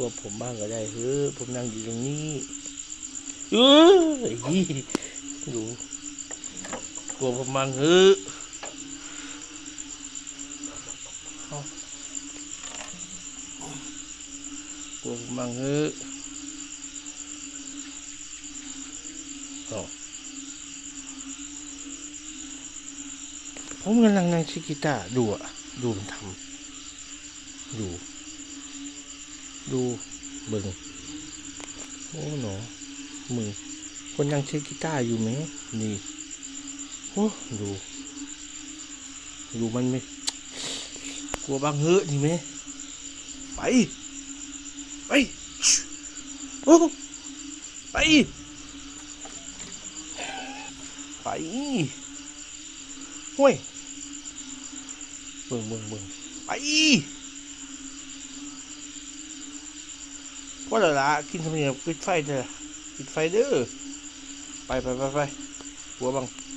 กลัวผมบ้างก็ได้เฮ้ยผมนั่งอยู่ตรงนี้เออดูกลัวผมบ้างเฮ้ยเอกลัวผมบ้างเฮ้ยเอผมกำลังนั่งชิกิตาดูอะดูมันทำดู ดูเบิ่งโอ้หนอมึงคนยังเช็คกีตาร์อยู่ไหมนี่โอ้ดูดูมันไหมกลัวบางเฮ้อนี่ไหมไป ไปโอ้ไป ไปห้วยเบิ่งเบิ่งเบิ่งไป ว่าละละกินสมัยปิดไฟเถอะปิดไฟเด้อไปไปไปไปหัวบัง